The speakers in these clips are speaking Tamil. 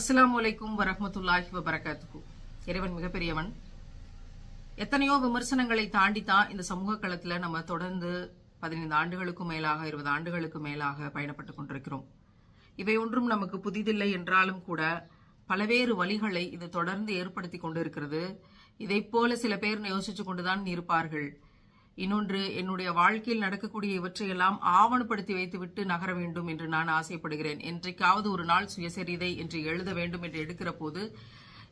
அஸ்லாம் வலைக்கும் வரமத்துல்லாஹி வபரகாத்துஹு. இறைவன் மிகப்பெரியவன். எத்தனையோ விமர்சனங்களை தாண்டி தான் இந்த சமூக களத்தில் நம்ம தொடர்ந்து பதினைந்து ஆண்டுகளுக்கும் மேலாக இருபது ஆண்டுகளுக்கு மேலாக பயணப்பட்டு கொண்டிருக்கிறோம். இவை ஒன்றும் நமக்கு புதிதில்லை என்றாலும் கூட பலவேறு வழிகளை இது தொடர்ந்து ஏற்படுத்தி கொண்டிருக்கிறது. இதைப் போல சில பேர் யோசிச்சு கொண்டுதான் இருப்பார்கள். இன்னொன்று என்னுடைய வாழ்க்கையில் நடக்கக்கூடிய இவற்றையெல்லாம் ஆவணப்படுத்தி வைத்துவிட்டு நகர வேண்டும் என்று நான் ஆசைப்படுகிறேன். என்றைக்காவது ஒரு நாள் சுயசரிதை என்று எழுத வேண்டும் என்று எடுக்கிற போது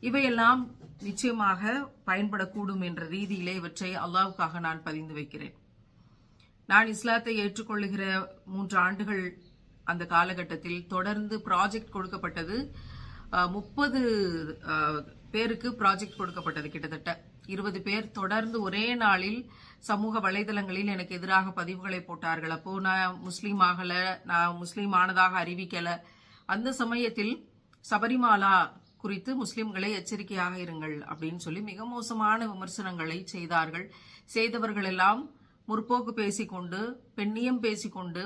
இவையெல்லாம் நிச்சயமாக பயன்படக்கூடும் என்ற ரீதியிலே இவற்றை அல்லாவுக்காக நான் பதிந்து வைக்கிறேன். நான் இஸ்லாத்தை ஏற்றுக்கொள்ளுகிற மூன்று ஆண்டுகள் அந்த காலகட்டத்தில் தொடர்ந்து ப்ராஜெக்ட் கொடுக்கப்பட்டது முப்பது பேருக்கு ப்ராஜெக்ட் கொடுக்கப்பட்டது கிட்டத்தட்ட. இருபது பேர் தொடர்ந்து ஒரே நாளில் சமூக வலைதளங்களில் எனக்கு எதிராக பதிவுகளை போட்டார்கள். அப்போ நான் முஸ்லீம் ஆகல நான் முஸ்லீம் ஆனதாக அறிவிக்கல. அந்த சமயத்தில் சபரிமாலா குறித்து முஸ்லிம்களை எச்சரிக்கையாக இருங்கள் அப்படின்னு சொல்லி மிக மோசமான விமர்சனங்களை செய்தார்கள். செய்தவர்கள் எல்லாம் முற்போக்கு பேசிக்கொண்டு பெண்ணியம் பேசிக்கொண்டு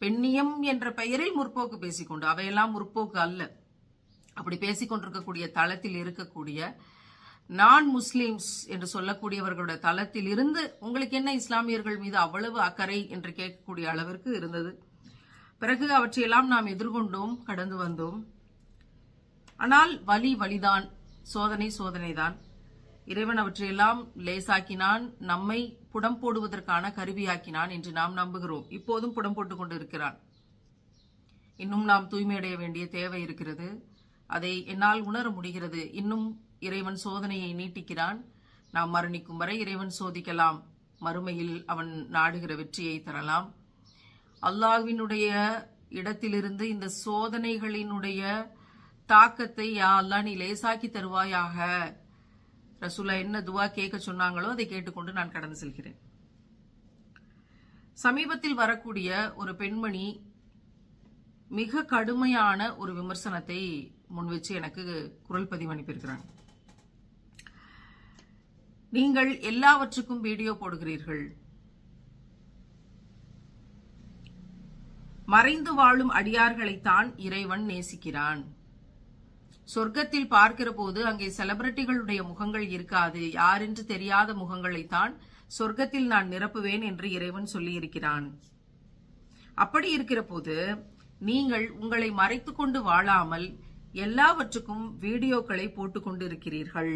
பெண்ணியம் என்ற பெயரில் முற்போக்கு பேசிக்கொண்டு அவையெல்லாம் முற்போக்கு அல்ல. அப்படி பேசிக்கொண்டிருக்கக்கூடிய தளத்தில் இருக்கக்கூடிய நான் முஸ்லீம்ஸ் என்று சொல்லக்கூடியவர்களுடைய தளத்தில் இருந்து உங்களுக்கு என்ன இஸ்லாமியர்கள் மீது அவ்வளவு அக்கறை என்று கேட்கக்கூடிய அளவிற்கு இருந்தது. பிறகு அவற்றையெல்லாம் நாம் எதிர்கொண்டோம் கடந்து வந்தோம். ஆனால் வலி வலிதான் சோதனை சோதனைதான். இறைவன் அவற்றையெல்லாம் லேசாக்கினான் நம்மை புடம் போடுவதற்கான கருவியாக்கினான் என்று நாம் நம்புகிறோம். இப்போதும் புடம் போட்டுக் கொண்டிருக்கிறான். இன்னும் நாம் தூய்மையடைய வேண்டிய தேவை இருக்கிறது. அதை என்னால் உணர முடிகிறது. இன்னும் இறைவன் சோதனையை நீட்டிக்கிறான். நாம் மரணிக்கும் வரை இறைவன் சோதிக்கலாம். மறுமையில் அவன் நாடுகிற வெற்றியை தரலாம். அல்லாஹ்வினுடைய இடத்திலிருந்து இந்த சோதனைகளினுடைய தாக்கத்தை யா அல்லா நீ லேசாக்கி தருவாயாக. ரசூலா என்ன துவா கேட்க சொன்னாங்களோ அதை கேட்டுக்கொண்டு நான் கடந்து செல்கிறேன். சமீபத்தில் வரக்கூடிய ஒரு பெண்மணி மிக கடுமையான ஒரு விமர்சனத்தை முன்வச்சு எனக்கு குரல் பதிவு அனுப்பியிருக்கிறாங்க. நீங்கள் எல்லாவற்றுக்கும் வீடியோ போடுகிறீர்கள். மறைந்து வாழும் அடியார்களைத்தான் இறைவன் நேசிக்கிறான். சொர்க்கத்தில் பார்க்கிற போது அங்கே செலிபிரிட்டிகளுடைய முகங்கள் இருக்காது. யாரென்று தெரியாத முகங்களைத்தான் சொர்க்கத்தில் நான் நிரப்புவேன் என்று இறைவன் சொல்லியிருக்கிறான். அப்படி இருக்கிற போது நீங்கள் உங்களை மறைத்துக் கொண்டு வாழாமல் எல்லாவற்றுக்கும் வீடியோக்களை போட்டுக்கொண்டு இருக்கிறீர்கள்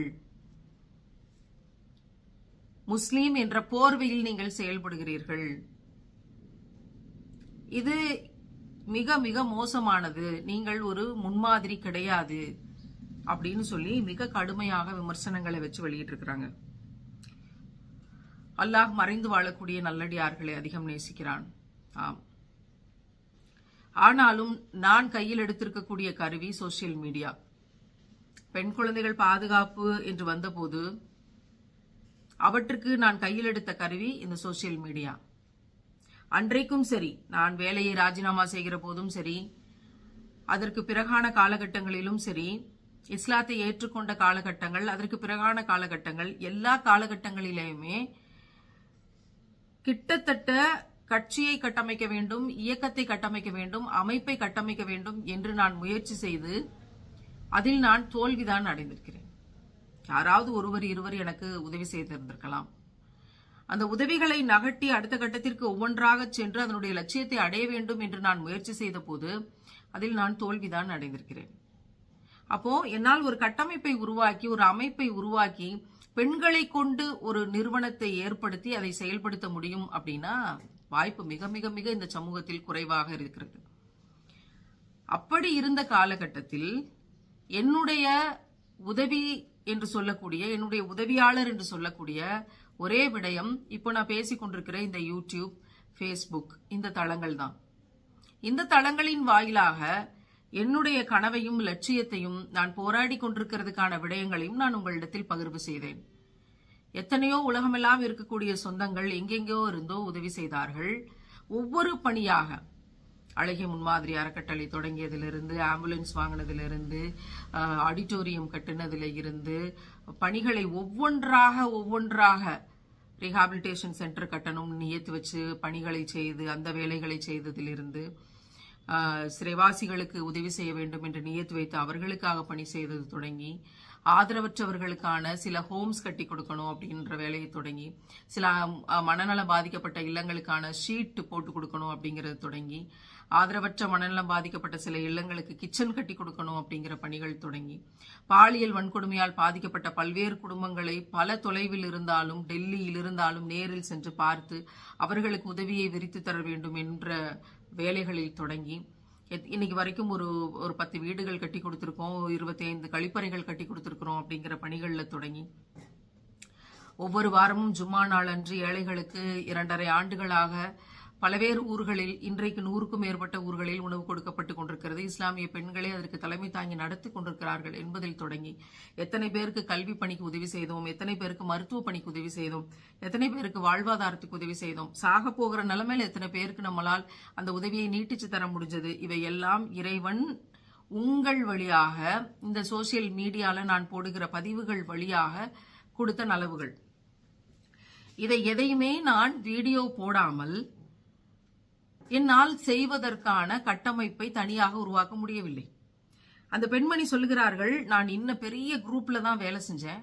முஸ்லீம் என்ற போர்வையில் நீங்கள் செயல்படுகிறீர்கள். இது மிக மிக மோசமானது. நீங்கள் ஒரு முன்மாதிரி கிடையாது அப்படின்னு சொல்லி மிக கடுமையாக விமர்சனங்களை வச்சு வெளியிட்டு இருக்கிறாங்க அல்லாஹ் மறைந்து வாழக்கூடிய நல்லடியார்களை அதிகம் நேசிக்கிறான். ஆம். ஆனாலும் நான் கையில் எடுத்திருக்கக்கூடிய கருவி சோசியல் மீடியா பெண் குழந்தைகள் பாதுகாப்பு என்று வந்தபோது அவற்றுக்கு நான் கையில் எடுத்த கருவி இந்த சோசியல் மீடியா அன்றைக்கும் சரி நான் வேலையை ராஜினாமா செய்கிற போதும் சரி அதற்கு பிறகான காலகட்டங்களிலும் சரி இஸ்லாத்தை ஏற்றுக்கொண்ட காலகட்டங்கள் அதற்கு பிறகான காலகட்டங்கள் எல்லா காலகட்டங்களிலேயுமே கிட்டத்தட்ட கட்சியை கட்டமைக்க வேண்டும் இயக்கத்தை கட்டமைக்க வேண்டும் அமைப்பை கட்டமைக்க வேண்டும் என்று நான் முயற்சி செய்து அதில் நான் தோல்விதான் அடைந்திருக்கிறேன். யாராவது ஒருவர் இருவர் எனக்கு உதவி செய்திருந்திருக்கலாம் அந்த உதவிகளை நகட்டி அடுத்த கட்டத்திற்கு ஒவ்வொன்றாக சென்று அதனுடைய லட்சியத்தை அடைய வேண்டும் என்று நான் முயற்சி செய்த போது அதில் நான் தோல்விதான் அடைந்திருக்கிறேன். அப்போ என்னால் ஒரு கட்டமைப்பை உருவாக்கி ஒரு அமைப்பை உருவாக்கி பெண்களை கொண்டு ஒரு நிறுவனத்தை ஏற்படுத்தி அதை செயல்படுத்த முடியும் அப்படின்னா வாய்ப்பு மிக மிக மிக இந்த சமூகத்தில் குறைவாக இருக்கிறது. அப்படி இருந்த காலகட்டத்தில் என்னுடைய உதவி என்று சொல்லக்கூடிய என்னுடைய உதவியாளர் என்று சொல்லக்கூடிய ஒரே விடயம் இப்போ நான் பேசிக்கொண்டிருக்கிற இந்த யூடியூப் ஃபேஸ்புக் இந்த தளங்கள் தான். இந்த தளங்களின் வாயிலாக என்னுடைய கனவையும் லட்சியத்தையும் நான் போராடி கொண்டிருக்கிறதுக்கான விடயங்களையும் நான் உங்களிடத்தில் பகிர்வு செய்தேன். எத்தனையோ உலகமெல்லாம் இருக்கக்கூடிய சொந்தங்கள் எங்கெங்கோ இருந்தோ உதவி செய்தார்கள். ஒவ்வொரு பணியாக அழகிய முன்மாதிரி அறக்கட்டளை தொடங்கியதிலிருந்து ஆம்புலன்ஸ் வாங்கினதிலிருந்து ஆடிட்டோரியம் கட்டினதில் இருந்து பணிகளை ஒவ்வொன்றாக ஒவ்வொன்றாக ரீஹாபிலிட்டேஷன் சென்டர் கட்டணும்னு நியத்து வச்சு பணிகளை செய்து அந்த வேலைகளை செய்ததிலிருந்து சிறைவாசிகளுக்கு உதவி செய்ய வேண்டும் என்று நியத்து வைத்து அவர்களுக்காக பணி செய்தது தொடங்கி ஆதரவற்றவர்களுக்கான சில ஹோம்ஸ் கட்டி கொடுக்கணும் அப்படின்ற வேலையை தொடங்கி சில மனநலம் பாதிக்கப்பட்ட இல்லங்களுக்கான ஷீட் போட்டு கொடுக்கணும் அப்படிங்கிறது தொடங்கி ஆதரவற்ற மனநலம் பாதிக்கப்பட்ட சில இல்லங்களுக்கு கிச்சன் கட்டி கொடுக்கணும் அப்படிங்கிற பணிகள் தொடங்கி பாலியல் வன்கொடுமையால் பாதிக்கப்பட்ட பல்வேறு குடும்பங்களை பல தொலைவில் இருந்தாலும் டெல்லியில் இருந்தாலும் நேரில் சென்று பார்த்து அவர்களுக்கு உதவியை விரித்து தர வேண்டும் என்ற வேலைகளில் தொடங்கி இன்னைக்கு வரைக்கும் ஒரு ஒரு பத்து வீடுகள் கட்டி கொடுத்துருக்கோம் இருபத்தி ஐந்து கழிப்பறைகள் கட்டி கொடுத்துருக்குறோம் அப்படிங்கிற பணிகளில் தொடங்கி ஒவ்வொரு வாரமும் ஜும்மா நாள் அன்று ஏழைகளுக்கு இரண்டரை ஆண்டுகளாக பலவேறு ஊர்களில் இன்றைக்கு நூறுக்கும் மேற்பட்ட ஊர்களில் உணவு கொடுக்கப்பட்டு கொண்டிருக்கிறது. இஸ்லாமிய பெண்களே அதற்கு தலைமை தாங்கி நடத்தி கொண்டிருக்கிறார்கள் என்பதில் தொடங்கி எத்தனை பேருக்கு கல்வி பணிக்கு உதவி செய்தோம் எத்தனை பேருக்கு மருத்துவ பணிக்கு உதவி செய்தோம் எத்தனை பேருக்கு வாழ்வாதாரத்துக்கு உதவி செய்தோம் சாக போகிற நிலைமையில எத்தனை பேருக்கு நம்மளால் அந்த உதவியை நீட்டிச்சு தர முடிஞ்சது இவை எல்லாம் இறைவன் உங்கள் வழியாக இந்த சோசியல் மீடியால நான் போடுகிற பதிவுகள் வழியாக கொடுத்த நலவுகள். இதை எதையுமே நான் வீடியோ போடாமல் என்னால் செய்வதற்கான கட்டமைப்பை தனியாக உருவாக்க முடியவில்லை. அந்த பெண்மணி சொல்லுகிறார்கள் நான் இன்ன பெரிய குரூப்ல தான் வேலை செஞ்சேன்.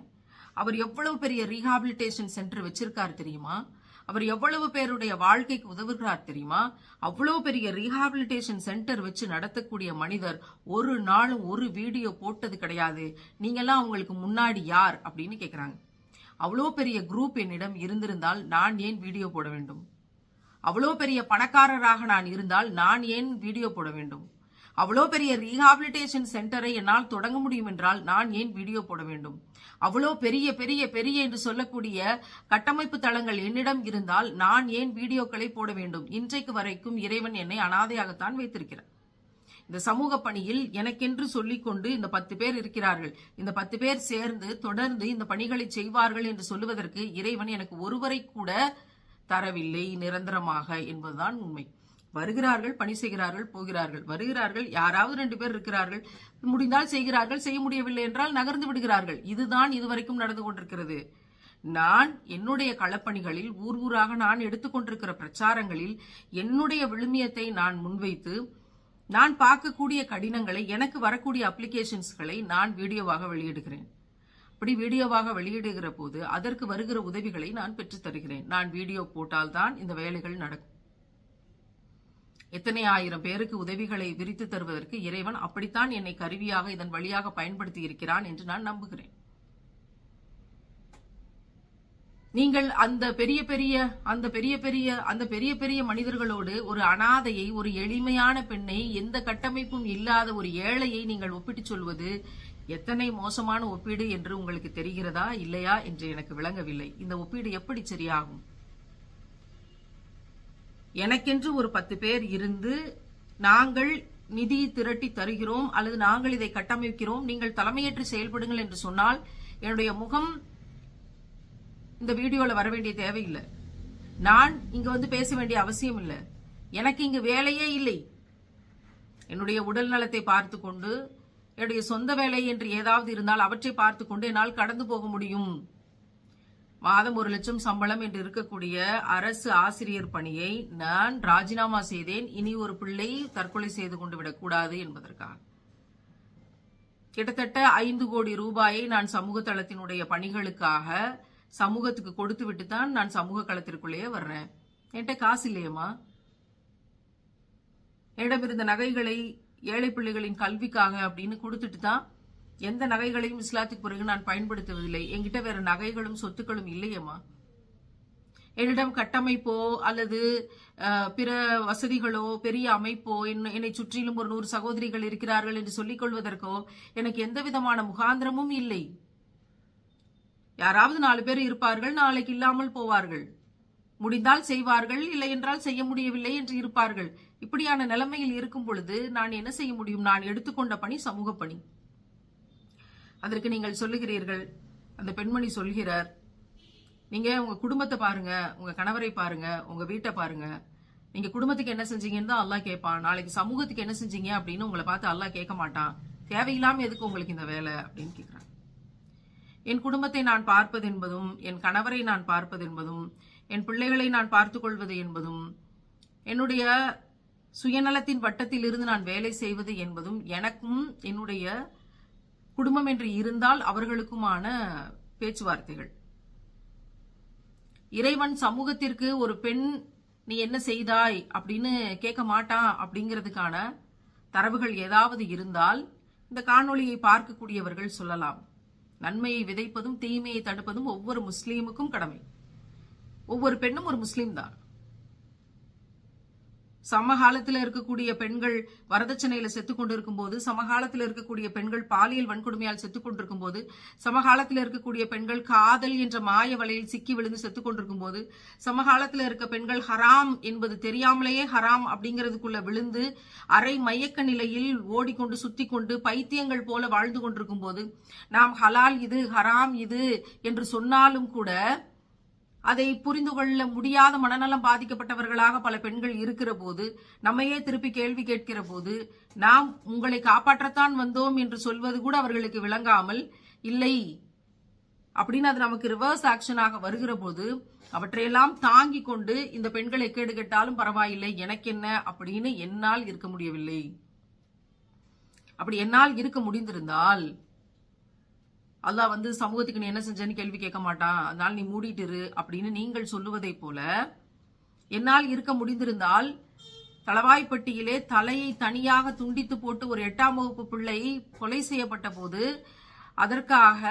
அவர் எவ்வளவு பெரிய ரீஹாபிலிட்டேஷன் சென்டர் வச்சிருக்கார் தெரியுமா? அவர் எவ்வளவு பேருடைய வாழ்க்கைக்கு உதவுகிறார் தெரியுமா? அவ்வளவு பெரிய ரீஹாபிலிட்டேஷன் சென்டர் வச்சு நடத்தக்கூடிய மனிதர் ஒரு நாளும் ஒரு வீடியோ போட்டது கிடையாது. நீங்கெல்லாம் அவங்களுக்கு முன்னாடி யார்? அப்படின்னு கேட்குறாங்க அவ்வளோ பெரிய குரூப் என்னிடம் இருந்திருந்தால் நான் ஏன் வீடியோ போட வேண்டும்? அவ்வளோ பெரிய பணக்காரராக நான் இருந்தால் நான் ஏன் வீடியோ போட வேண்டும்? அவ்வளோ பெரிய ரீஹாபிலிட்டேஷன் சென்டரை என்னால் தொடங்க முடியும் என்றால் நான் ஏன் வீடியோ போட வேண்டும்? அவ்வளோ பெரிய பெரிய பெரிய என்று சொல்லக்கூடிய கட்டமைப்பு தளங்கள் என்னிடம் இருந்தால் நான் ஏன் வீடியோக்களை போட வேண்டும்? இன்றைக்கு வரைக்கும் இறைவன் என்னை அனாதையாகத்தான் வைத்திருக்கிறார். இந்த சமூக பணியில் எனக்கென்று சொல்லிக்கொண்டு இந்த பத்து பேர் இருக்கிறார்கள். இந்த பத்து பேர் சேர்ந்து தொடர்ந்து இந்த பணிகளை செய்வார்கள் என்று சொல்லுவதற்கு இறைவன் எனக்கு ஒருவரை கூட தரவில்லை நிரந்தரமாக என்பதுதான் உண்மை. வருகிறார்கள் பணி செய்கிறார்கள் போகிறார்கள். வருகிறார்கள் யாராவது ரெண்டு பேர் இருக்கிறார்கள். முடிந்தால் செய்கிறார்கள் செய்ய முடியவில்லை என்றால் நகர்ந்து விடுகிறார்கள். இதுதான் இதுவரைக்கும் நடந்து கொண்டிருக்கிறது. நான் என்னுடைய களப்பணிகளில் ஊர் ஊராக நான் எடுத்துக்கொண்டிருக்கிற பிரச்சாரங்களில் என்னுடைய விழுமியத்தை நான் முன்வைத்து நான் பார்க்கக்கூடிய கடினங்களை எனக்கு வரக்கூடிய அப்ளிகேஷன்ஸ்களை நான் வீடியோவாக வெளியிடுகிறேன். அப்படி வீடியோவாக வெளியிடுகிற போது அதற்கு வருகிற உதவிகளை நான் பெற்றுத் தருகிறேன். நான் வீடியோ போட்டால்தான் இந்த வேலைகள் நடக்கும். எத்தனை ஆயிரம் பேருக்கு உதவிகளை விரித்து தருவதற்கு இறைவன் அப்படித்தான் என்னை கருவியாக இதன் வழியாக பயன்படுத்தி இருக்கிறான் என்று நான் நம்புகிறேன். நீங்கள் அந்த பெரிய பெரிய அந்த பெரிய பெரிய அந்த பெரிய பெரிய மனிதர்களோடு ஒரு அனாதையை ஒரு எளிமையான பெண்ணை எந்த கட்டமைப்பும் இல்லாத ஒரு ஏழையை நீங்கள் ஒப்பிட்டு சொல்வது எத்தனை மோசமான ஒப்பீடு என்று உங்களுக்கு தெரிகிறதா இல்லையா என்று எனக்கு விளங்கவில்லை. இந்த ஒப்பீடு எப்படி சரியாகும்? எனக்கென்று ஒரு பத்து பேர் இருந்து நாங்கள் நிதி திரட்டி தருகிறோம் அல்லது நாங்கள் இதை கட்டமைக்கிறோம் நீங்கள் தலைமையேற்று செயல்படுங்கள் என்று சொன்னால் என்னுடைய முகம் இந்த வீடியோல வர வேண்டிய தேவையில்லை. நான் இங்க வந்து பேச வேண்டிய அவசியம் இல்லை. எனக்கு இங்கு வேலையே இல்லை. என்னுடைய உடல் நலத்தை பார்த்து கொண்டு என்னுடைய சொந்த வேலை என்று ஏதாவது இருந்தால் அவற்றை பார்த்து கொண்டு என்னால் கடந்து போக முடியும். மாதம் ஒரு லட்சம் சம்பளம் என்று இருக்கக்கூடிய அரசு ஆசிரியர் பணியை நான் ராஜினாமா செய்தேன். இனி ஒரு பிள்ளை தற்கொலை செய்து கொண்டு விடக்கூடாது என்பதற்காக. கிட்டத்தட்ட ஐந்து கோடி ரூபாயை நான் சமூக தளத்தினுடைய பணிகளுக்காக சமூகத்துக்கு கொடுத்து விட்டு தான் நான் சமூக களத்திற்குள்ளேயே வர்றேன். என்கிட்ட காசு இல்லையம்மா? என்னிடம் இருந்த நகைகளை ஏழை பிள்ளைகளின் கல்விக்காக அப்படின்னு கொடுத்துட்டு தான் எந்த நகைகளையும் இஸ்லாத்துக்கு பிறகு நான் பயன்படுத்துவதில்லை. என்கிட்ட வேற நகைகளும் சொத்துக்களும் இல்லையம்மா. என்னிடம் கட்டமைப்போ அல்லது பிற வசதிகளோ பெரிய அமைப்போ என்னை சுற்றிலும் ஒரு நூறு சகோதரிகள் இருக்கிறார்கள் என்று சொல்லிக் கொள்வதற்கோ எனக்கு எந்த விதமான முகாந்திரமும் இல்லை. யாராவது நாலு பேர் இருப்பார்கள் நாளைக்கு இல்லாமல் போவார்கள். முடிந்தால் செய்வார்கள் இல்லை என்றால் செய்ய முடியவில்லை என்று இருப்பார்கள். இப்படியான நிலைமையில் இருக்கும் பொழுது நான் என்ன செய்ய முடியும்? நான் எடுத்துக்கொண்ட பணி சமூக பணி. அதற்கு நீங்கள் சொல்லுகிறீர்கள் அந்த பெண்மணி சொல்கிறார் நீங்க உங்க குடும்பத்தை பாருங்க உங்க கணவரை பாருங்க உங்க வீட்டை பாருங்க. நீங்க குடும்பத்துக்கு என்ன செஞ்சீங்கன்னு தான் அல்லாஹ் கேட்பான். நாளைக்கு சமூகத்துக்கு என்ன செஞ்சீங்க அப்படின்னு உங்களை பார்த்து அல்லாஹ் கேட்க மாட்டான். தேவையில்லாம எதுக்கு உங்களுக்கு இந்த வேலை? அப்படின்னு கேட்கிறான் என் குடும்பத்தை நான் பார்ப்பது என்பதும் என் கணவரை நான் பார்ப்பது என்பதும் என் பிள்ளைகளை நான் பார்த்துக் கொள்வது என்பதும் என்னுடைய சுயநலத்தின் வட்டத்தில் இருந்து நான் வேலை செய்வது என்பதும் எனக்கும் என்னுடைய குடும்பம் என்று இருந்தால் அவர்களுக்குமான பேச்சுவார்த்தைகள். இறைவன் சமூகத்திற்கு ஒரு பெண் நீ என்ன செய்தாய்? அப்படின்னு கேட்க மாட்டான் அப்படிங்கிறதுக்கான தரவுகள் ஏதாவது இருந்தால் இந்த காணொளியை பார்க்கக்கூடியவர்கள் சொல்லலாம். நன்மையை விதைப்பதும் தீமையை தடுப்பதும் ஒவ்வொரு முஸ்லீமுக்கும் கடமை. ஒவ்வொரு பெண்ணும் ஒரு முஸ்லீம் தான். சமகாலத்தில் இருக்கக்கூடிய பெண்கள் வரதட்சணையில செத்து கொண்டிருக்கும் போது சமகாலத்தில் இருக்கக்கூடிய பெண்கள் பாலியல் வன்கொடுமையால் செத்து கொண்டிருக்கும் போது சமகாலத்தில் இருக்கக்கூடிய பெண்கள் காதல் என்ற மாய வலையில் சிக்கி விழுந்து செத்து கொண்டிருக்கும் போது சமகாலத்தில் இருக்க பெண்கள் ஹராம் என்பது தெரியாமலேயே ஹராம் அப்படிங்கிறதுக்குள்ள விழுந்து அரை மயக்க நிலையில் ஓடிக்கொண்டு சுத்தி கொண்டு பைத்தியங்கள் போல வாழ்ந்து கொண்டிருக்கும் போது நாம் ஹலால் இது ஹராம் இது என்று சொன்னாலும் கூட அதை புரிந்து கொள்ள முடியாத மனநலம் பாதிக்கப்பட்டவர்களாக பல பெண்கள் இருக்கிற போது நம்மையே திருப்பி கேள்வி கேட்கிற போது நாம் உங்களை காப்பாற்றத்தான் வந்தோம் என்று சொல்வது கூட அவர்களுக்கு விளங்காமல் இல்லை அப்படின்னு அது நமக்கு ரிவர்ஸ் ஆக்ஷனாக வருகிற போது அவற்றையெல்லாம் தாங்கி கொண்டு இந்த பெண்களை கேடு கேட்டாலும் பரவாயில்லை எனக்கு என்ன அப்படின்னு என்னால் இருக்க முடியவில்லை. அப்படி என்னால் இருக்க முடிந்திருந்தால் அல்லாஹ் வந்து சமூகத்துக்கு நீ என்ன செஞ்சேன்னு கேள்வி கேட்க மாட்டான் அதனால நீ மூடிட்டு அப்படின்னு நீங்கள் சொல்லுவதை போல என்னால் இருக்க முடிந்திருந்தால் தளவாய்ப்பட்டியிலே தலையை தனியாக துண்டித்து போட்டு ஒரு எட்டாம் வகுப்பு பிள்ளை கொலை செய்யப்பட்ட போது அதற்காக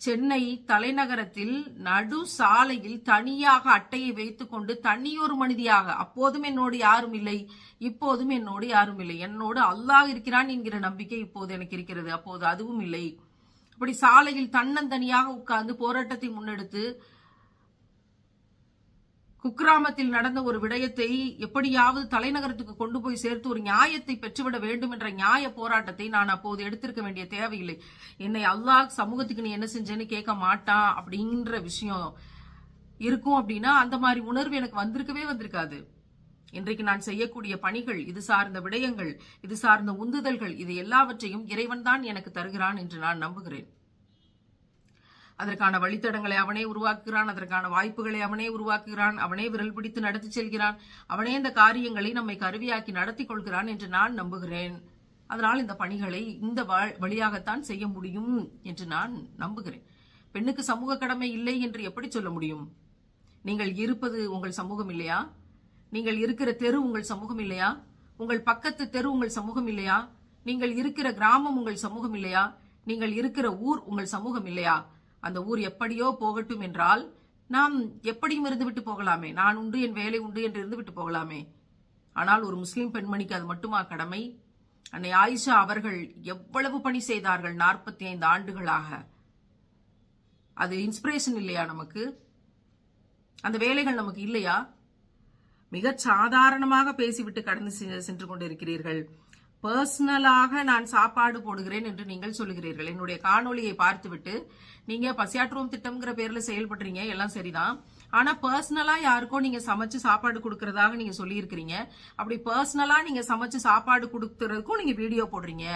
சென்னை தலைநகரத்தில் நடு சாலையில் தனியாக அட்டையை வைத்துக்கொண்டு தனியொரு மனிதியாக அப்போதும் என்னோடு யாரும் இல்லை இப்போதும் என்னோடு யாரும் இல்லை. என்னோடு அல்லாஹ் இருக்கிறான் என்கிற நம்பிக்கை இப்போது எனக்கு இருக்கிறது. அப்போது அதுவும் இல்லை. அப்படி சாலையில் தன்னந்தனியாக உட்கார்ந்து போராட்டத்தை முன்னெடுத்து குக்கிராமத்தில் நடந்த ஒரு விடயத்தை எப்படியாவது தலைநகரத்துக்கு கொண்டு போய் சேர்த்து ஒரு நியாயத்தை பெற்றுவிட வேண்டும் என்ற நியாய போராட்டத்தை நான் அப்போது எடுத்திருக்க வேண்டிய தேவையில்லை. என்னை அல்லாஹ் சமூகத்துக்கு நீ என்ன செஞ்சேன்னு கேட்க மாட்டான் அப்படின்ற விஷயம் இருக்கும் அப்படின்னா அந்த மாதிரி உணர்வு எனக்கு வந்திருக்கவே வந்திருக்காது. இன்றைக்கு நான் செய்யக்கூடிய பணிகள் இது சார்ந்த விடயங்கள் இது சார்ந்த உந்துதல்கள் இது எல்லாவற்றையும் இறைவன் தான் எனக்கு தருகிறான் என்று நான் நம்புகிறேன். அதற்கான வழித்தடங்களை அவனே உருவாக்குகிறான் அதற்கான வாய்ப்புகளை அவனே உருவாக்குகிறான் அவனே விரல் பிடித்து நடத்தி செல்கிறான் அவனே இந்த காரியங்களை நம்மை கருவியாக்கி நடத்தி கொள்கிறான் என்று நான் நம்புகிறேன். அதனால் இந்த பணிகளை இந்த வழியாகத்தான் செய்ய முடியும் என்று நான் நம்புகிறேன். பெண்ணுக்கு சமூக கடமை இல்லை என்று எப்படி சொல்ல முடியும்? நீங்கள் இருப்பது உங்கள் சமூகம் இல்லையா? நீங்கள் இருக்கிற தெரு உங்கள் சமூகம் இல்லையா? உங்கள் பக்கத்து தெரு உங்கள் சமூகம் இல்லையா? நீங்கள் இருக்கிற கிராமம் உங்கள் சமூகம் இல்லையா? நீங்கள் இருக்கிற ஊர் உங்கள் சமூகம் இல்லையா? அந்த ஊர் எப்படியோ போகட்டும் என்றால் நாம் எப்படியும் இருந்து விட்டு போகலாமே. நான் உண்டு என் வேலை உண்டு என்று இருந்து விட்டு போகலாமே. ஆனால் ஒரு முஸ்லிம் பெண்மணிக்கு அது மட்டுமா கடமை? அன்னை ஆயிஷா அவர்கள் எவ்வளவு பணி செய்தார்கள் நாற்பத்தி ஐந்து ஆண்டுகளாக? அது இன்ஸ்பிரேஷன் இல்லையா நமக்கு? அந்த வேலைகள் நமக்கு இல்லையா? மிக சாதாரணமாக பேசிவிட்டு கடந்து சென்று கொண்டிருக்கிறீர்கள். பர்சனலாக நான் சாப்பாடு போடுகிறேன் என்று நீங்கள் சொல்லுகிறீர்கள். என்னுடைய காணொலியை பார்த்துவிட்டு நீங்க பசியாற்றுவோம் திட்டம்ங்கிற பேர்ல செயல்படுறீங்க எல்லாம் சரிதான். ஆனா பர்சனலா யாருக்கோ நீங்க சமைச்சு சாப்பாடு கொடுக்கறதாக நீங்க சொல்லியிருக்கிறீங்க. அப்படி பர்சனலா நீங்க சமைச்சு சாப்பாடு கொடுக்கறதுக்கும் நீங்க வீடியோ போடுறீங்க.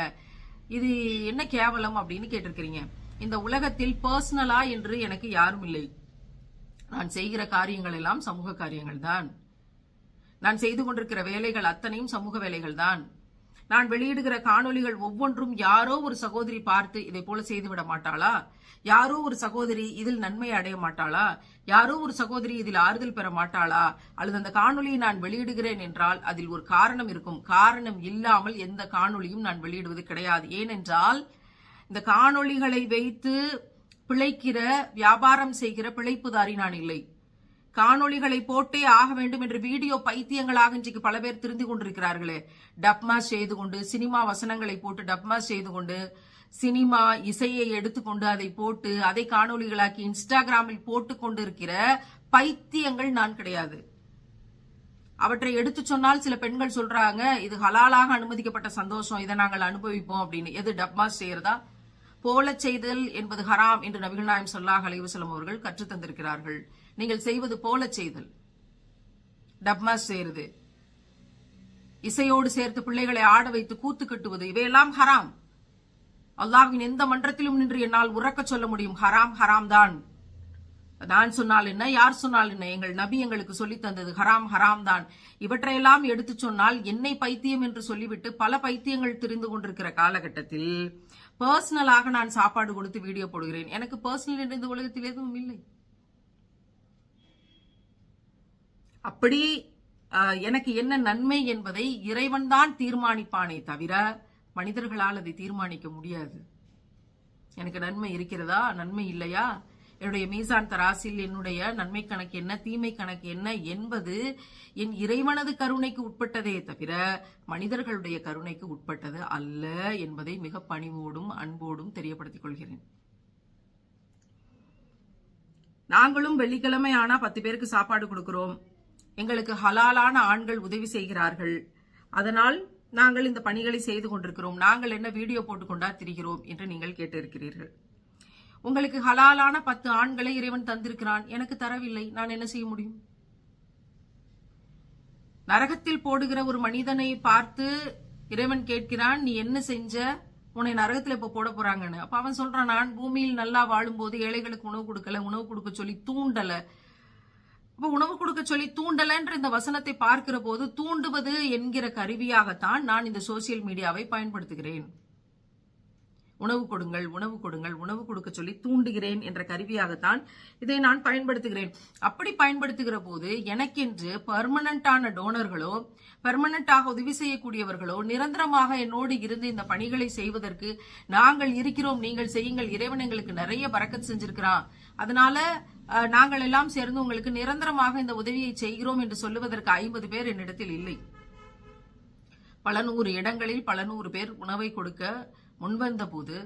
இது என்ன கேவலம் அப்படின்னு கேட்டிருக்கிறீங்க. இந்த உலகத்தில் பர்சனலா என்று எனக்கு யாரும் இல்லை. நான் செய்கிற காரியங்கள் எல்லாம் சமூக காரியங்கள் தான். நான் செய்து கொண்டிருக்கிற வேலைகள் அத்தனையும் சமூக வேலைகள் தான் நான் வெளியிடுகிற காணொலிகள் ஒவ்வொன்றும் யாரோ ஒரு சகோதரி பார்த்து இதை போல செய்துவிட மாட்டாளா? யாரோ ஒரு சகோதரி இதில் நன்மை அடைய மாட்டாளா? யாரோ ஒரு சகோதரி இதில் ஆறுதல் பெற மாட்டாளா? அல்லது அந்த காணொலியை நான் வெளியிடுகிறேன் என்றால் அதில் ஒரு காரணம் இருக்கும். காரணம் இல்லாமல் எந்த காணொலியும் நான் வெளியிடுவது கிடையாது. ஏனென்றால் இந்த காணொலிகளை வைத்து பிழைக்கிற வியாபாரம் செய்கிற பிழைப்புதாரி நான் இல்லை. காணொளிகளை போட்டே ஆக வேண்டும் என்று வீடியோ பைத்தியங்களாக இன்றைக்கு பல பேர் திருந்து கொண்டிருக்கிறார்களே. டப்மாஸ் செய்து கொண்டு சினிமா வசனங்களை போட்டு டப்மாஸ் செய்து கொண்டு சினிமா இசையை எடுத்துக்கொண்டு அதை போட்டு அதை காணொலிகளாக்கி இன்ஸ்டாகிராமில் போட்டு கொண்டிருக்கிற பைத்தியங்கள் நான் கிடையாது. அவற்றை எடுத்து சொன்னால் சில பெண்கள் சொல்றாங்க இது ஹலாலாக அனுமதிக்கப்பட்ட சந்தோஷம் இதை நாங்கள் அனுபவிப்போம் அப்படின்னு. எது டப்மாஸ் செய்யறதா? போல செய்தல் என்பது ஹராம் என்று நபிகள் நாயம் சொல்லாஹ் அலைவசலம் அவர்கள் கற்றுத்தந்திருக்கிறார்கள் நீங்கள் செய்வது போல செய்தல். டப்மாஸ் செய்யறது இசையோடு சேர்த்து பிள்ளைகளை ஆட வைத்து கூத்து கட்டுவது இவையெல்லாம் ஹராம். அல்லாஹின் எந்த மன்றத்திலும் நின்று என்னால் உறக்க சொல்ல முடியும். ஹராம் ஹராம் தான். நான் சொன்னால் என்ன யார் சொன்னால் என்ன? எங்கள் நபி எங்களுக்கு சொல்லி தந்தது ஹராம் ஹராம் தான். இவற்றையெல்லாம் எடுத்து சொன்னால் என்னை பைத்தியம் என்று சொல்லிவிட்டு பல பைத்தியங்கள் தெரிந்து கொண்டிருக்கிற காலகட்டத்தில் பர்சனலாக நான் சாப்பாடு கொடுத்து வீடியோ போடுகிறேன். எனக்கு பர்சனல் என்று இந்த உலகத்தில் எதுவும் இல்லை. அப்படி எனக்கு என்ன நன்மை என்பதை இறைவன்தான் தீர்மானிப்பானே தவிர மனிதர்களால் அதை தீர்மானிக்க முடியாது. எனக்கு நன்மை இருக்கிறதா? நன்மை இல்லையா? என்னுடைய மீசான் தராசில் என்னுடைய நன்மை கணக்கு என்ன? தீமை கணக்கு என்ன என்பது என் இறைவனது கருணைக்கு உட்பட்டதே தவிர மனிதர்களுடைய கருணைக்கு உட்பட்டது அல்ல என்பதை மிக பணிவோடும் அன்போடும் தெரியப்படுத்திக் கொள்கிறேன். நாங்களும் வெள்ளிக்கிழமை ஆனா பத்து பேருக்கு சாப்பாடு கொடுக்கிறோம். எங்களுக்கு ஹலாலான ஆண்கள் உதவி செய்கிறார்கள். அதனால் நாங்கள் இந்த பணிகளை செய்து கொண்டிருக்கிறோம். நாங்கள் என்ன வீடியோ போட்டுக்கொண்டா திரிகிறோம் என்று நீங்கள் கேட்டிருக்கிறீர்கள். உங்களுக்கு ஹலாலான பத்து ஆண்களை இறைவன் தந்திருக்கிறான். எனக்கு தரவில்லை. நான் என்ன செய்ய முடியும்? நரகத்தில் போடுகிற ஒரு மனிதனை பார்த்து இறைவன் கேட்கிறான் நீ என்ன செஞ்ச? உன்னை நரகத்தில் இப்ப போட போறாங்கன்னு. அப்ப அவன் சொல்றான் நான் பூமியில் நல்லா வாழும்போது ஏழைகளுக்கு உணவு கொடுக்கல உணவு கொடுக்க சொல்லி தூண்டலை. அப்ப உணவு கொடுக்க சொல்லி தூண்டலன்ற இந்த வசனத்தை பார்க்கிற போது தூண்டுவது என்கிற கருவியாகத்தான் நான் இந்த சோசியல் மீடியாவை பயன்படுத்துகிறேன். உணவு கொடுங்கள் உணவு கொடுங்கள் உணவு கொடுக்க சொல்லி தூண்டுகிறேன் என்ற கருவியாகத்தான் இதை நான் பயன்படுத்துகிறேன். அப்படி பயன்படுத்துகிற போது எனக்கென்று பர்மனண்டான டோனர்களோ பெர்மனண்டாக உதவி செய்யக்கூடியவர்களோ நிரந்தரமாக என்னோடு இருந்து இந்த பணிகளை செய்வதற்கு நாங்கள் இருக்கிறோம் நீங்கள் செய்யுங்கள் இறைவன் எங்களுக்கு நிறைய பறக்கத் செஞ்சிருக்கிறான் அதனால நாங்கள் எல்லாம் சேர்ந்து உங்களுக்கு நிரந்தரமாக இந்த உதவியை செய்கிறோம் என்று சொல்லுவதற்கு ஐம்பது பேர் என்னிடத்தில் இல்லை. பல நூறு இடங்களில் பல நூறு பேர் உணவை கொடுக்க முன்வந்தபோது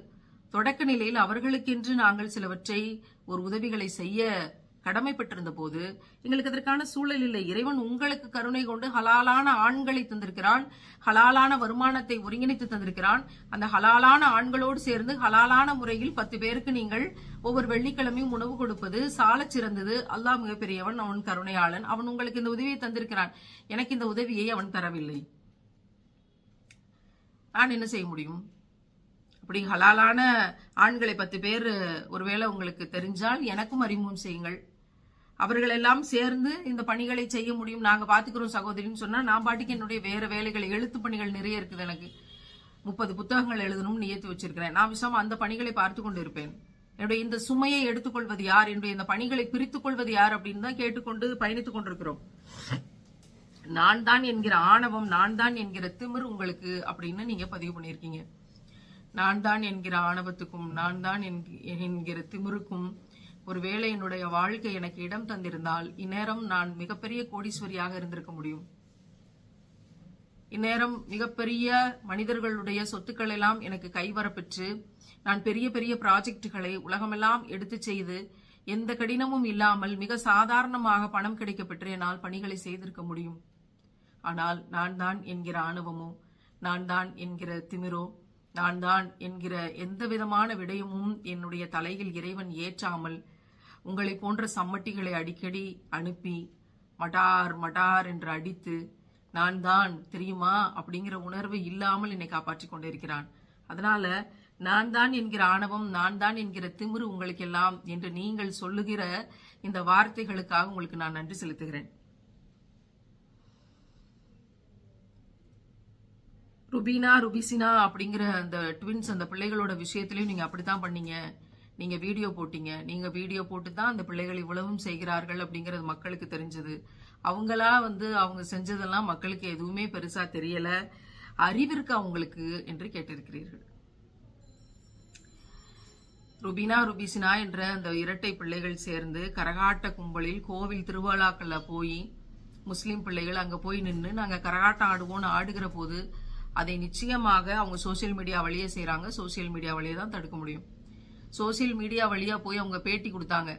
தொடக்க நிலையில் அவர்களுக்கென்று நாங்கள் சிலவற்றை ஒரு உதவிகளை செய்ய கடமைப்பட்டிருந்த போது எங்களுக்கு அதற்கான சூழல் இல்லை. இறைவன் உங்களுக்கு கருணை கொண்டு ஹலாலான ஆண்களை தந்திருக்கிறான். ஹலாலான வருமானத்தை ஒருங்கிணைத்து தந்திருக்கிறான். அந்த ஹலாலான ஆண்களோடு சேர்ந்து ஹலாலான முறையில் பத்து பேருக்கு நீங்கள் ஒவ்வொரு வெள்ளிக்கிழமையும் உணவு கொடுப்பது சால சிறந்தது. அல்லாஹ் மிகப்பெரியவன் அவன் கருணையாளன். அவன் உங்களுக்கு இந்த உதவியை தந்திருக்கிறான். எனக்கு இந்த உதவியை அவன் தரவில்லை. நான் என்ன செய்ய முடியும்? அப்படி ஹலாலான ஆண்களை பத்து பேர் ஒருவேளை உங்களுக்கு தெரிஞ்சால் எனக்கும் அறிமுகம் செய்யுங்கள். அவர்கள் எல்லாம் சேர்ந்து இந்த பணிகளை செய்ய முடியும். நாங்க பாத்துக்கிறோம் சகோதரின்னு சொன்னா நான் பாட்டுக்கு என்னுடைய வேற வேலைகள் எழுத்து பணிகள் நிறைய இருக்குது எனக்கு. முப்பது புத்தகங்கள் எழுதணும்னு ஏற்றி வச்சிருக்கிறேன். நான் விஷயமா அந்த பணிகளை பார்த்து கொண்டு இருப்பேன். என்னுடைய இந்த சுமையை எடுத்துக்கொள்வது யார்? என்னுடைய இந்த பணிகளை பிரித்துக் கொள்வது யார் அப்படின்னு தான் கேட்டுக்கொண்டு பயணித்துக் கொண்டிருக்கிறோம். நான் தான் என்கிற ஆணவம் நான் தான் என்கிற திமிர் உங்களுக்கு அப்படின்னு நீங்க பதிவு பண்ணியிருக்கீங்க. நான் தான் என்கிற ஆணவத்துக்கும் நான் தான் என்கிற திமிருக்கும் ஒருவேளை என்னுடைய வாழ்க்கை எனக்கு இடம் தந்திருந்தால் இந்நேரம் நான் மிகப்பெரிய கோடீஸ்வரியாக இருந்திருக்க முடியும். இந்நேரம் மிகப்பெரிய மனிதர்களுடைய சொத்துக்கள் எல்லாம் எனக்கு கைவரப்பெற்று நான் பெரிய பெரிய ப்ராஜெக்டுகளை உலகமெல்லாம் எடுத்துச் செய்து எந்த கடினமும் இல்லாமல் மிக சாதாரணமாக பணம் கிடைக்கப்பெற்று என்னால் பணிகளை செய்திருக்க முடியும். ஆனால் நான் தான் என்கிற ஆணவமோ நான் தான் என்கிற திமிரோ நான் தான் என்கிற எந்த விதமான விடயமும் என்னுடைய தலையில் இறைவன் ஏற்றாமல் உங்களை போன்ற சம்மட்டிகளை அடிக்கடி அனுப்பி மடார் மடார் என்று அடித்து நான் தான் தெரியுமா அப்படிங்கிற உணர்வு இல்லாமல் என்னை காப்பாற்றிக் கொண்டிருக்கிறான். அதனால நான் தான் என்கிற ஆணவம் நான் தான் என்கிற திமிரு உங்களுக்கெல்லாம் என்று நீங்கள் சொல்லுகிற இந்த வார்த்தைகளுக்காக உங்களுக்கு நான் நன்றி செலுத்துகிறேன். ருபீனா ருபிசினா அப்படிங்கிற அந்த ட்வின்ஸ் அந்த பிள்ளைகளோட விஷயத்திலையும் அப்படி அப்படித்தான் பண்ணீங்க. நீங்கள் வீடியோ போட்டீங்க. நீங்கள் வீடியோ போட்டு தான் அந்த பிள்ளைகள் இவ்வளவும் செய்கிறார்கள் அப்படிங்கிறது மக்களுக்கு தெரிஞ்சது. அவங்களா வந்து அவங்க செஞ்சதெல்லாம் மக்களுக்கு எதுவுமே பெருசாக தெரியலை. அறிவிற்கு அவங்களுக்கு என்று கேட்டிருக்கிறீர்கள். ருபினா ருபிசினா என்ற அந்த இரட்டை பிள்ளைகள் சேர்ந்து கரகாட்ட கும்பலில் கோவில் திருவிழாக்களில் போய் முஸ்லீம் பிள்ளைகள் அங்கே போய் நின்று நாங்கள் கரகாட்டம் ஆடுவோம்னு ஆடுகிற போது அதை நிச்சயமாக அவங்க சோஷியல் மீடியா வழியே செய்கிறாங்க சோஷியல் மீடியா வழியே தான் தடுக்க முடியும். சோஷியல் மீடியா வழியாக போய் அவங்க பேட்டி கொடுத்தாங்க.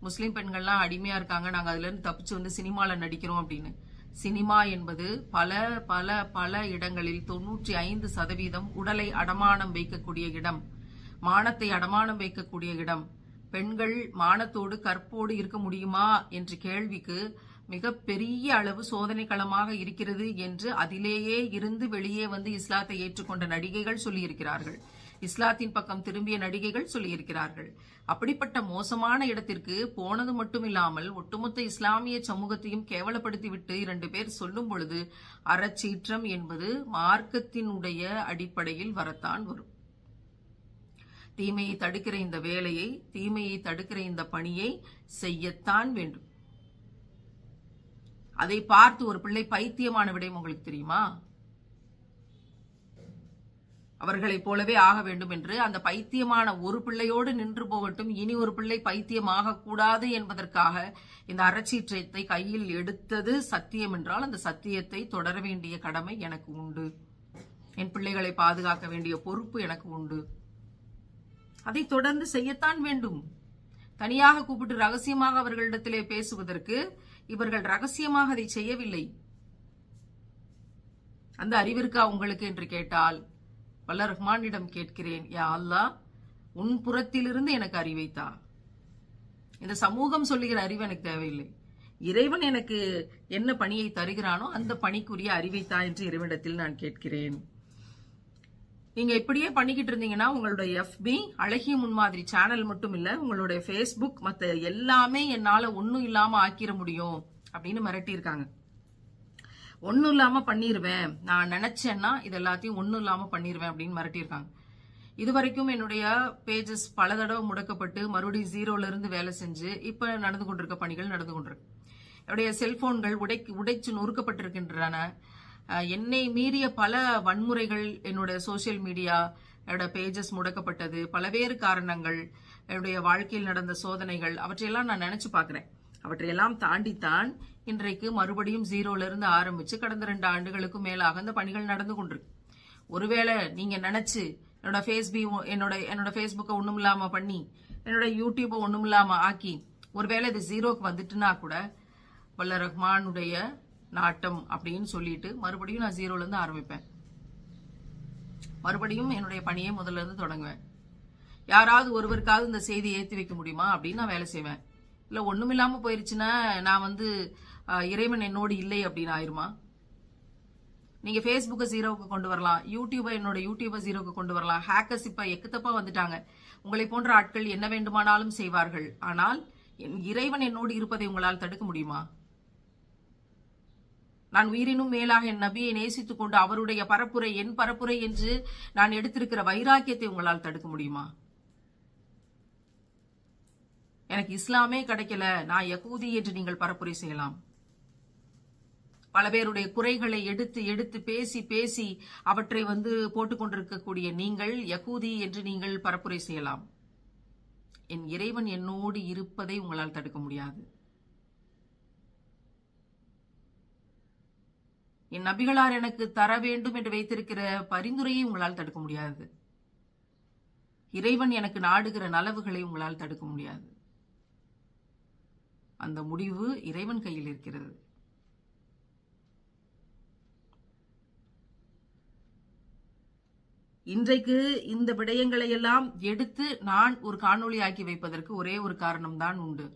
முஸ்லீம் பெண்கள்லாம் அடிமையாக இருக்காங்க. நாங்கள் அதுலேருந்து தப்பிச்சு வந்து சினிமாவில் நடிக்கிறோம் அப்படின்னு. சினிமா என்பது பல பல பல இடங்களில் தொண்ணூற்றி ஐந்து சதவீதம் உடலை அடமானம் வைக்கக்கூடிய இடம். மானத்தை அடமானம் வைக்கக்கூடிய இடம். பெண்கள் மானத்தோடு கற்போடு இருக்க முடியுமா என்ற கேள்விக்கு மிக பெரிய அளவு சோதனை களமாக இருக்கிறது என்று அதிலேயே இருந்து வெளியே வந்து இஸ்லாத்தை ஏற்றுக்கொண்ட நடிகைகள் சொல்லியிருக்கிறார்கள். இஸ்லாத்தின் பக்கம் திரும்பிய நடிகைகள் சொல்லியிருக்கிறார்கள். அப்படிப்பட்ட மோசமான இடத்திற்கு போனது மட்டுமில்லாமல் ஒட்டுமொத்த இஸ்லாமிய சமூகத்தையும் கேவலப்படுத்திவிட்டு இரண்டு பேர் சொல்லும் பொழுது அறச்சீற்றம் என்பது மார்க்கத்தினுடைய அடிப்படையில் வரத்தான் வரும். தீமையை தடுக்கிற இந்த வேலையை தீமையை தடுக்கிற இந்த பணியை செய்யத்தான் வேண்டும். அதை பார்த்து ஒரு பிள்ளை பைத்தியமான விடயம் உங்களுக்கு தெரியுமா? அவர்களைப் போலவே ஆக வேண்டும் என்று அந்த பைத்தியமான ஒரு பிள்ளையோடு நின்று போகட்டும் இனி ஒரு பிள்ளை பைத்தியமாக கூடாது என்பதற்காக இந்த அறச்சீற்றத்தை கையில் எடுத்தது சத்தியம் என்றால் அந்த சத்தியத்தை தொடர வேண்டிய கடமை எனக்கு உண்டு. என் பிள்ளைகளை பாதுகாக்க வேண்டிய பொறுப்பு எனக்கு உண்டு. அதை தொடர்ந்து செய்யத்தான் வேண்டும். தனியாக கூப்பிட்டு ரகசியமாக அவர்களிடத்திலே பேசுவதற்கு இவர்கள் ரகசியமாக அதை செய்யவில்லை. அந்த அறிவிற்கா உங்களுக்கு என்று கேட்டால் வல்ல ரஹ்மானிடம் கேட்கிறேன் யா அல்லா உன் புறத்திலிருந்து எனக்கு அறிவைத்தா இந்த சமூகம் சொல்லுகிற அறிவு எனக்கு தேவையில்லை. இறைவன் எனக்கு என்ன பணியை தருகிறானோ அந்த பணிக்குரிய அறிவைத்தா என்று இறைவனிடத்தில் நான் கேட்கிறேன். நீங்க இப்படியே பண்ணிக்கிட்டு இருந்தீங்கன்னா உங்களுடைய எஃபி அழகிய முன்மாதிரி சேனல் மட்டும் இல்ல உங்களுடைய ஃபேஸ்புக் மத்த எல்லாமே என்னால ஒன்னும் இல்லாம ஆக்கிர முடியும் அப்படின்னு மிரட்டி இருக்காங்க ஒன்னும் இல்லாம பண்ணிருவேன். நான் நினைச்சேன்னா இது எல்லாத்தையும் ஒன்னும் இல்லாம பண்ணிருவேன் அப்படின்னு மிரட்டி இருக்காங்க இது வரைக்கும் என்னுடைய பேஜஸ் பல தடவை முடக்கப்பட்டு மறுபடியும் ஜீரோல இருந்து வேலை செஞ்சு இப்ப நடந்து கொண்டிருக்க பணிகள் நடந்து கொண்டிருக்கு. என்னுடைய செல்போன்கள் உடை உடைச்சு நொறுக்கப்பட்டிருக்கின்றன. என்னை மீறிய பல வன்முறைகள் என்னோட சோஷியல் மீடியா என்னோட பேஜஸ் முடக்கப்பட்டது. பலவேறு காரணங்கள் என்னுடைய வாழ்க்கையில் நடந்த சோதனைகள் அவற்றையெல்லாம் நான் நினைச்சு பார்க்குறேன். அவற்றையெல்லாம் தாண்டித்தான் இன்றைக்கு மறுபடியும் ஜீரோல இருந்து ஆரம்பிச்சு கடந்த ரெண்டு ஆண்டுகளுக்கும் மேலாக அந்த பணிகள் நடந்து கொண்டிருக்கு. ஒருவேளை நீங்க நினைச்சு என்னோட ஃபேஸ்பி என்னோட என்னோட ஃபேஸ்புக்கை ஒன்றும் இல்லாமல் பண்ணி என்னோட யூடியூப்பை ஒன்றும் இல்லாமல் ஆக்கி ஒருவேளை இது ஜீரோக்கு வந்துட்டுனா கூட வல்ல ரஹ்மானுடைய நாட்டம் அப்படின்னு சொல்லிட்டு மறுபடியும் நான் ஜீரோல இருந்து ஆரம்பிப்பேன். மறுபடியும் என்னுடைய பணியை முதல்ல இருந்து தொடங்குவேன். யாராவது ஒருவருக்காவது இந்த செய்தியை ஏற்றி வைக்க முடியுமா அப்படின்னு நான் வேலை செய்வேன். இல்லை ஒன்றும் இல்லாமல் போயிருச்சுன்னா நான் வந்து இறைவன் என்னோடு இல்லை அப்படின்னு ஆயிருமா? நீங்கள் ஃபேஸ்புக்கை ஜீரோவுக்கு கொண்டு வரலாம். யூடியூபை என்னோட யூடியூபை ஜீரோவுக்கு கொண்டு வரலாம். ஹேக்கர்ஸ் இப்போ எக்கத்தப்பா வந்துட்டாங்க. உங்களை போன்ற ஆட்கள் என்ன வேண்டுமானாலும் செய்வார்கள். ஆனால் என் இறைவன் என்னோடு இருப்பதை உங்களால் தடுக்க முடியுமா? நான் உயிரினும் மேலாக என் நபியை நேசித்துக் கொண்டு அவருடைய பரப்புரை என் பரப்புரை என்று நான் எடுத்திருக்கிற வைராக்கியத்தை உங்களால் தடுக்க முடியுமா? எனக்கு இஸ்லாமே கிடைக்கல. நான் யகூதி என்று நீங்கள் பரப்புரை செய்யலாம். பல பேருடைய குறைகளை எடுத்து எடுத்து பேசி பேசி அவற்றை வந்து போட்டுக்கொண்டிருக்கக்கூடிய நீங்கள் யகூதி என்று நீங்கள் பரப்புரை செய்யலாம். என் இறைவன் என்னோடு இருப்பதை உங்களால் தடுக்க முடியாது. என் நபிகளார் எனக்கு தர வேண்டும் என்று வைத்திருக்கிற பரிந்துரையை உங்களால் தடுக்க முடியாது. இறைவன் எனக்கு நாடுகிற நலவுகளை உங்களால் தடுக்க முடியாது. அந்த முடிவு இறைவன் கையில் இருக்கிறது. இன்றைக்கு இந்த விடயங்களை எல்லாம் எடுத்து நான் ஒரு காணொளி ஆக்கி வைப்பதற்கு ஒரே ஒரு காரணம்தான் உண்டு.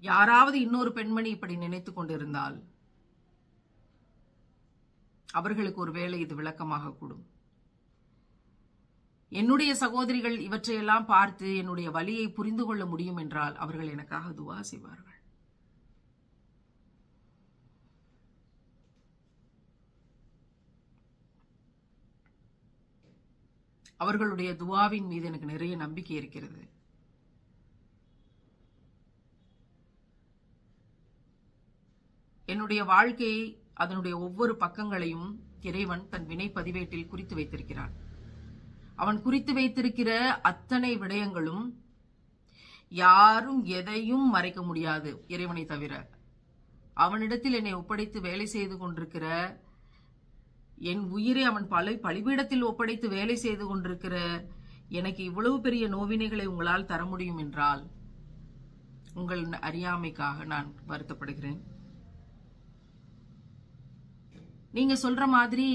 யாராவது இன்னொரு பெண்மணி இப்படி நினைத்துக் கொண்டிருந்தால் அவர்களுக்கு ஒருவேளை இது விளக்கமாக கூடும். என்னுடைய சகோதரிகள் இவற்றையெல்லாம் பார்த்து என்னுடைய வலியை புரிந்து கொள்ள முடியும் என்றால் அவர்கள் எனக்காக துவா செய்வார்கள். அவர்களுடைய துவாவின் மீது எனக்கு நிறைய நம்பிக்கை இருக்கிறது. என்னுடைய வாழ்க்கையை அதனுடைய ஒவ்வொரு பக்கங்களையும் இறைவன் தன் வினை பதிவேட்டில் குறித்து வைத்திருக்கிறான். அவன் குறித்து வைத்திருக்கிற அத்தனை விடயங்களும் யாரும் எதையும் மறைக்க முடியாது இறைவனை தவிர. அவனிடத்தில் என்னை ஒப்படைத்து வேலை செய்து கொண்டிருக்கிற என் உயிரை அவன் பல பலிபீடத்தில் ஒப்படைத்து வேலை செய்து கொண்டிருக்கிற எனக்கு இவ்வளவு பெரிய நோவினைகளை உங்களால் தர முடியும் என்றால் உங்கள் அறியாமைக்காக நான் வருத்தப்படுகிறேன். நீங்க சொல்ற மாதிரி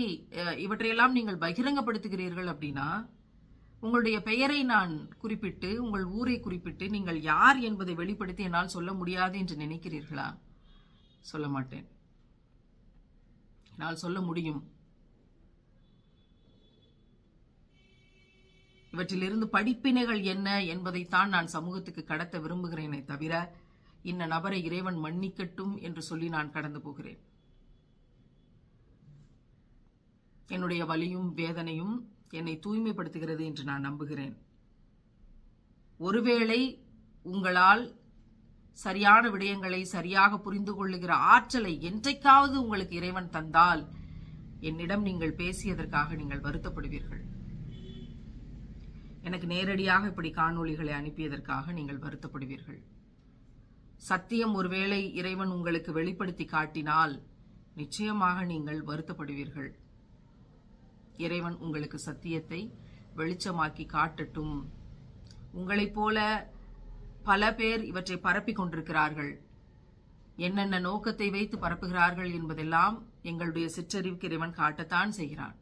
இவற்றையெல்லாம் நீங்கள் பகிரங்கப்படுத்துகிறீர்கள் அப்படின்னா உங்களுடைய பெயரை நான் குறிப்பிட்டு உங்கள் ஊரை குறிப்பிட்டு நீங்கள் யார் என்பதை வெளிப்படுத்தி என்னால் சொல்ல முடியாது என்று நினைக்கிறீர்களா? சொல்ல மாட்டேன். என்னால் சொல்ல முடியும். இவற்றிலிருந்து படிப்பினைகள் என்ன என்பதைத்தான் நான் சமூகத்துக்கு கடத்த விரும்புகிறேனே தவிர இந்த நபரை இறைவன் மன்னிக்கட்டும் என்று சொல்லி நான் கடந்து போகிறேன். என்னுடைய வலியும் வேதனையும் என்னை தூய்மைப்படுத்துகிறது என்று நான் நம்புகிறேன். ஒருவேளை உங்களால் சரியான விடயங்களை சரியாக புரிந்து கொள்ளுகிற ஆற்றலை என்றைக்காவது உங்களுக்கு இறைவன் தந்தால் என்னிடம் நீங்கள் பேசியதற்காக நீங்கள் வருத்தப்படுவீர்கள். எனக்கு நேரடியாக இப்படி காணொளிகளை அனுப்பியதற்காக நீங்கள் வருத்தப்படுவீர்கள். சத்தியம் ஒருவேளை இறைவன் உங்களுக்கு வெளிப்படுத்தி காட்டினால் நிச்சயமாக நீங்கள் வருத்தப்படுவீர்கள். இறைவன் உங்களுக்கு சத்தியத்தை வெளிச்சமாக்கி காட்டட்டும். உங்களைப் போல பல பேர் இவற்றை பரப்பிக் கொண்டிருக்கிறார்கள். என்னென்ன நோக்கத்தை வைத்து பரப்புகிறார்கள் என்பதெல்லாம் எங்களுடைய சிற்றறிவுக்கு இறைவன் காட்டத்தான் செய்கிறான்.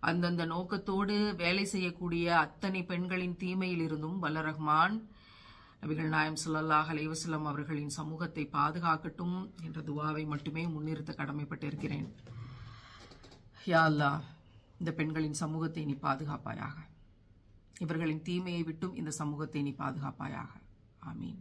அந்தந்த நோக்கத்தோடு வேலை செய்யக்கூடிய அத்தனை பெண்களின் தீமையில் இருந்தும் வல்ல ரஹ்மான் நபிகள் நாயம் சுல்லாஹ் அலைவசலம் அவர்களின் சமூகத்தை பாதுகாக்கட்டும் என்ற துவாவை மட்டுமே முன்னிறுத்த கடமைப்பட்டிருக்கிறேன். யா அல்லாஹ் இந்த பெண்களின் சமூகத்தை நீ பாதுகாப்பாயாக. இவர்களின் தீமையை விட்டும் இந்த சமூகத்தை நீ பாதுகாப்பாயாக. ஆமீன்.